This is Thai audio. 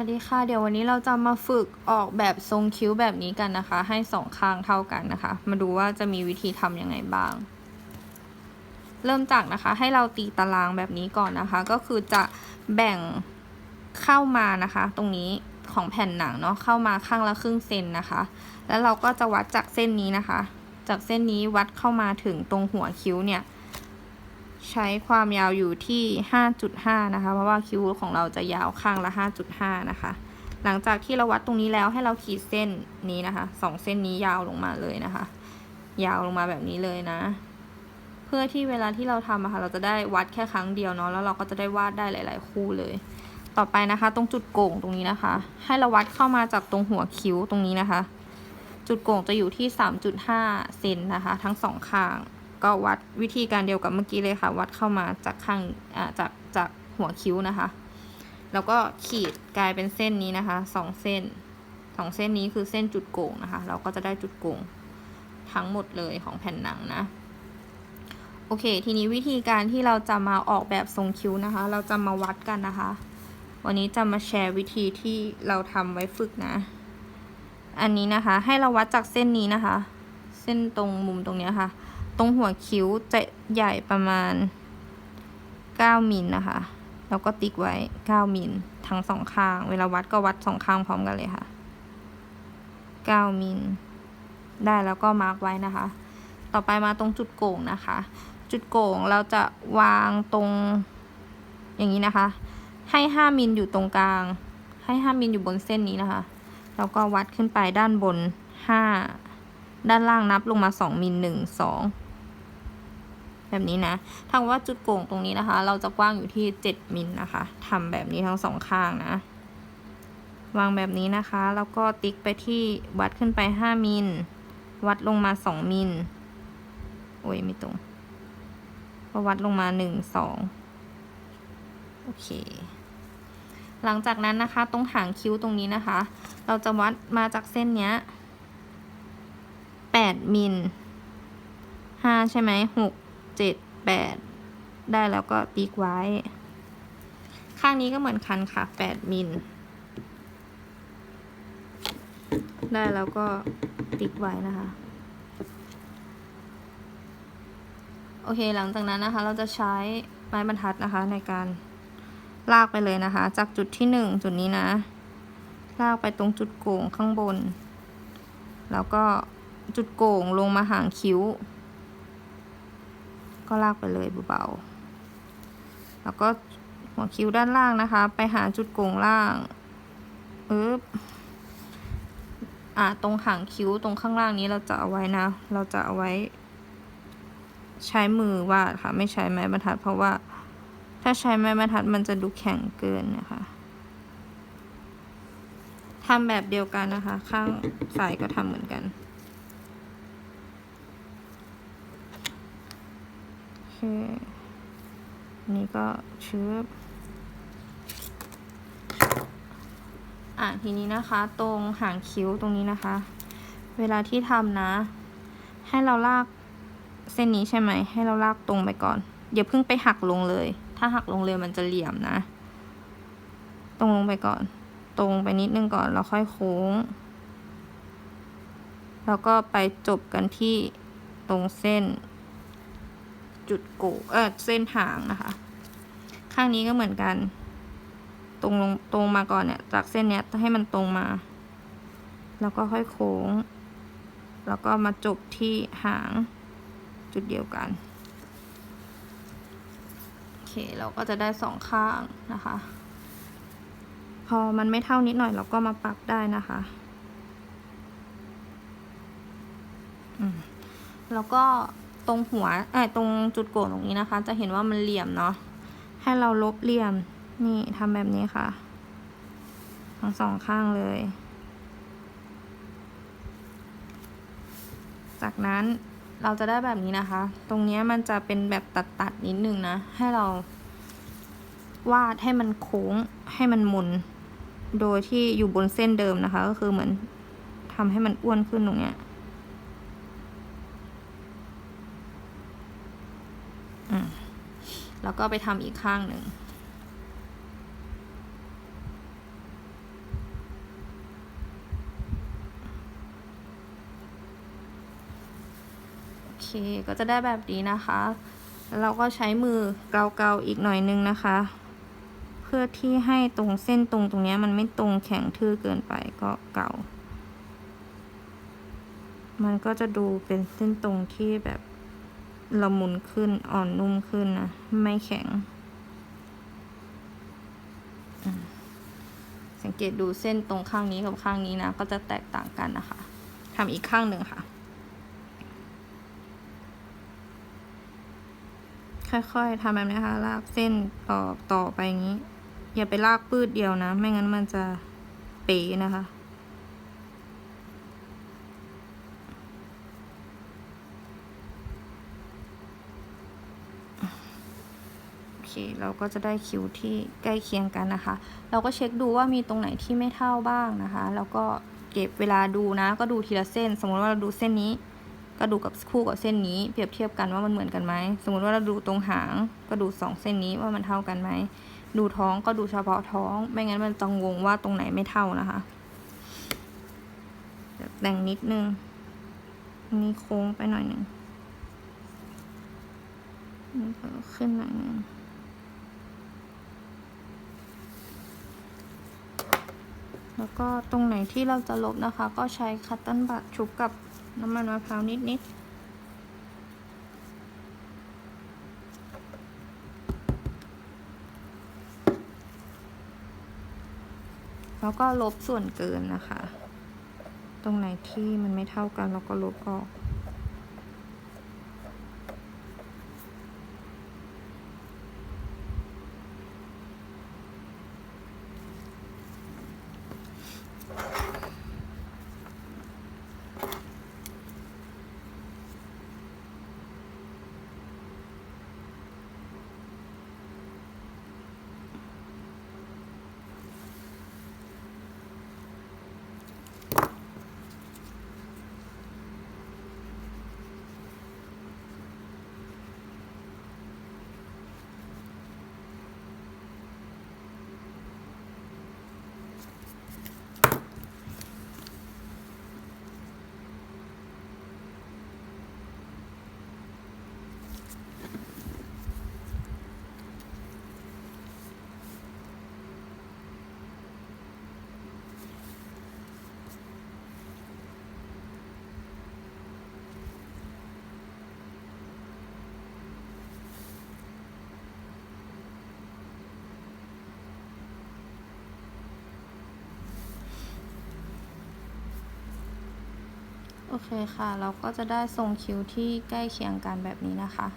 วัสดีค่ะ เดี๋ยววันนี้เราจะมาฝึกออกแบบทรงคิ้วแบบนี้กันนะคะ ให้สองข้างเท่ากันนะคะ มาดูว่าจะมีวิธีทำยังไงบ้าง เริ่มจากนะคะ ให้เราตีตารางแบบนี้ก่อนนะคะ ก็คือจะแบ่งเข้ามานะคะ ตรงนี้ของแผ่นหนังเนาะเข้ามาข้างละครึ่งเซนนะคะ แล้วเราก็จะวัดจากเส้นนี้นะคะ จากเส้นนี้วัดเข้ามาถึงตรงหัวคิ้วเนี่ย ใช้ความยาวอยู่ที่ 5.5 นะคะ เพราะว่าคิ้วของเราจะยาวข้างละ 5.5 นะคะ หลังจากที่เราวัดตรงนี้แล้วให้เราขีดเส้นนี้นะคะสองเส้นนี้ยาวลงมาเลยนะคะ ยาวลงมาแบบนี้เลยนะ เพื่อที่เวลาที่เราทำอะค่ะเราจะได้วัดแค่ครั้งเดียวเนาะแล้วเราก็จะได้วาดได้หลาย ๆ คู่เลย ต่อไปนะคะ ตรงจุดโก่งตรงนี้นะคะ ให้เราวัดเข้ามาจากตรงหัวคิ้วตรงนี้นะคะ จุดโก่งจะอยู่ที่ 3.5 เซนนะคะ ทั้งสองข้าง ก็วัดวิธีการเดียวกับเมื่อกี้เลยค่ะ วัดเข้ามาจากข้างจากจากหัวคิ้วนะคะ แล้วก็ขีดกลายเป็นเส้นนี้นะคะสองเส้นสองเส้นนี้คือเส้นจุดโก่งนะคะ เราก็จะได้จุดโก่งทั้งหมดเลยของแผ่นหนังนะโอเค ทีนี้วิธีการที่เราจะมาออกแบบทรงคิ้วนะคะ เราจะมาวัดกันนะคะ วันนี้จะมาแชร์วิธีที่เราทำไว้ฝึกนะ อันนี้นะคะ ให้เราวัดจากเส้นนี้นะคะ เส้นตรงมุมตรงนี้ค่ะ ตรงหัวคิ้วจะใหญ่ประมาณ 9มิลนะคะ แล้วก็ติ๊กไว้ 9มิลทั้งสองข้าง เวลาวัดก็วัดสองข้างพร้อมกันเลยค่ะ 9มิลได้แล้วก็มาร์กไว้นะคะ ต่อไปมาตรงจุดโก่งนะคะ จุดโก่งเราจะวางตรงอย่างนี้นะคะ ให้ 5มิลอยู่ตรงกลาง ให้ 5มิลอยู่บนเส้นนี้นะคะ แล้วก็วัดขึ้นไปด้านบน 5 ด้านล่างนับลงมา 2มิล1 2 แบบนี้นะถ้าว่าจุดโก่งตรงนี้นะคะ เราจะกว้างอยู่ที่ 7มิลนะคะทำแบบนี้ทั้งสองข้างนะ วางแบบนี้นะคะ แล้วก็ติ๊กไปที่วัดขึ้นไป 5มิลวัดลงมา 2มิลโอ้ยไม่ตรงก็วัดลงมา 1 2 โอเค หลังจากนั้นนะคะ ตรงหางคิ้วตรงนี้นะคะ เราจะวัดมาจากเส้นเนี้ย8มิล5ใช่ไหม6 7 8ได้แล้วก็ติ๊กไว้ ข้างนี้ก็เหมือนกันค่ะ8มิล ได้แล้วก็ติ๊กไว้นะคะ โอเคหลังจากนั้นนะคะ เราจะใช้ไม้บรรทัดนะคะในการลากไปเลยนะคะ จากจุดที่หนึ่งจุดนี้นะ ลากไปตรงจุดโก่งข้างบน แล้วก็จุดโก่งลงมาห่างคิ้ว ก็ลากไปเลยเบาๆ แล้วก็หัวคิ้วด้านล่างนะคะ ไปหาจุดโก่งล่างปึ๊บอ่าตรงหางคิ้วตรงข้างล่างนี้เราจะเอาไว้นะ เราจะเอาไว้ ใช้มือวาดค่ะ ไม่ใช้ไม้บรรทัด เพราะว่าถ้าใช้ไม้บรรทัดมันจะดูแข็งเกินนะคะทำแบบเดียวกันนะคะ ข้างซ้ายก็ทำเหมือนกัน โอ เค นี่ก็ชืบอะทีนี้นะคะตรงหางคิ้วตรงนี้นะคะ เวลาที่ทำนะ ให้เราลากเส้นนี้ใช่ไหม ให้เราลากตรงไปก่อนอย่าเพิ่งไปหักลงเลย ถ้าหักลงเลยมันจะเหลี่ยมนะ ตรงลงไปก่อน ตรงไปนิดนึงก่อนแล้วค่อยโค้ง แล้วก็ไปจบกันที่ตรงเส้น จุดโกเออเส้นหางนะคะ ข้างนี้ก็เหมือนกัน ตรงลงตรงมาก่อนเนี่ย จากเส้นเนี้ยให้มันตรงมา แล้วก็ค่อยโค้ง แล้วก็มาจบที่หางจุดเดียวกันโอเคเราก็จะได้สองข้างนะคะ พอมันไม่เท่านิดหน่อยเราก็มาปรับได้นะคะอืมแล้วก็ ตรงหัวเอ้ตรงจุดโกนตรงนี้นะคะ จะเห็นว่ามันเหลี่ยมเนาะให้เราลบเหลี่ยมนี่ทำแบบนี้ค่ะ ทั้งสองข้างเลย จากนั้นเราจะได้แบบนี้นะคะ ตรงนี้มันจะเป็นแบบตัดๆนิดนึงนะ ให้เรา วาดให้มันโค้งให้มันหมุน โดยที่อยู่บนเส้นเดิมนะคะ ก็คือเหมือนทำให้มันอ้วนขึ้นตรงเนี้ย แล้วก็ไปทำอีกข้างหนึ่ง โอเค ก็จะได้แบบนี้นะคะ เราก็ใช้มือเกาๆอีกหน่อยนึงนะคะ เพื่อที่ให้ตรงเส้นตรงตรงนี้มันไม่ตรงแข็งทื่อเกินไปก็เกามันก็จะดูเป็นเส้นตรงที่แบบ ละมุนขึ้นอ่อนนุ่มขึ้นนะ ไม่แข็ง สังเกตดูเส้นตรงข้างนี้กับข้างนี้นะ ก็จะแตกต่างกันนะคะทำอีกข้างหนึ่งค่ะ ค่อยๆทำแบบนี้ค่ะ ลากเส้นต่อต่อไปอย่างนี้ อย่าไปลากปืดเดียวนะ ไม่งั้นมันจะเป๋นะคะ เค เราก็จะได้คิวที่ใกล้เคียงกันนะคะ เราก็เช็คดูว่ามีตรงไหนที่ไม่เท่าบ้างนะคะ แล้วก็เก็บเวลาดูนะ ก็ดูทีละเส้น สมมติว่าเราดูเส้นนี้ ก็ดูกับคู่กับเส้นนี้ เปรียบเทียบกันว่ามันเหมือนกันไหม สมมติว่าเราดูตรงหาง ก็ดูสองเส้นนี้ว่ามันเท่ากันไหม ดูท้องก็ดูเฉพาะท้อง ไม่งั้นมันจะงงว่าตรงไหนไม่เท่านะคะแต่งนิดนึงอันนี้โค้งไปหน่อยหนึ่งขึ้นหน่อยหนึ่ง แล้วก็ตรงไหนที่เราจะลบนะคะ ก็ใช้คัตเติ้ลบัตชุบกับน้ำมันมะพร้าวนิดๆแล้วก็ลบส่วนเกินนะคะ ตรงไหนที่มันไม่เท่ากันเราก็ลบออก โอเคค่ะ เราก็จะได้ทรงคิ้วที่ใกล้เคียงกันแบบนี้นะคะ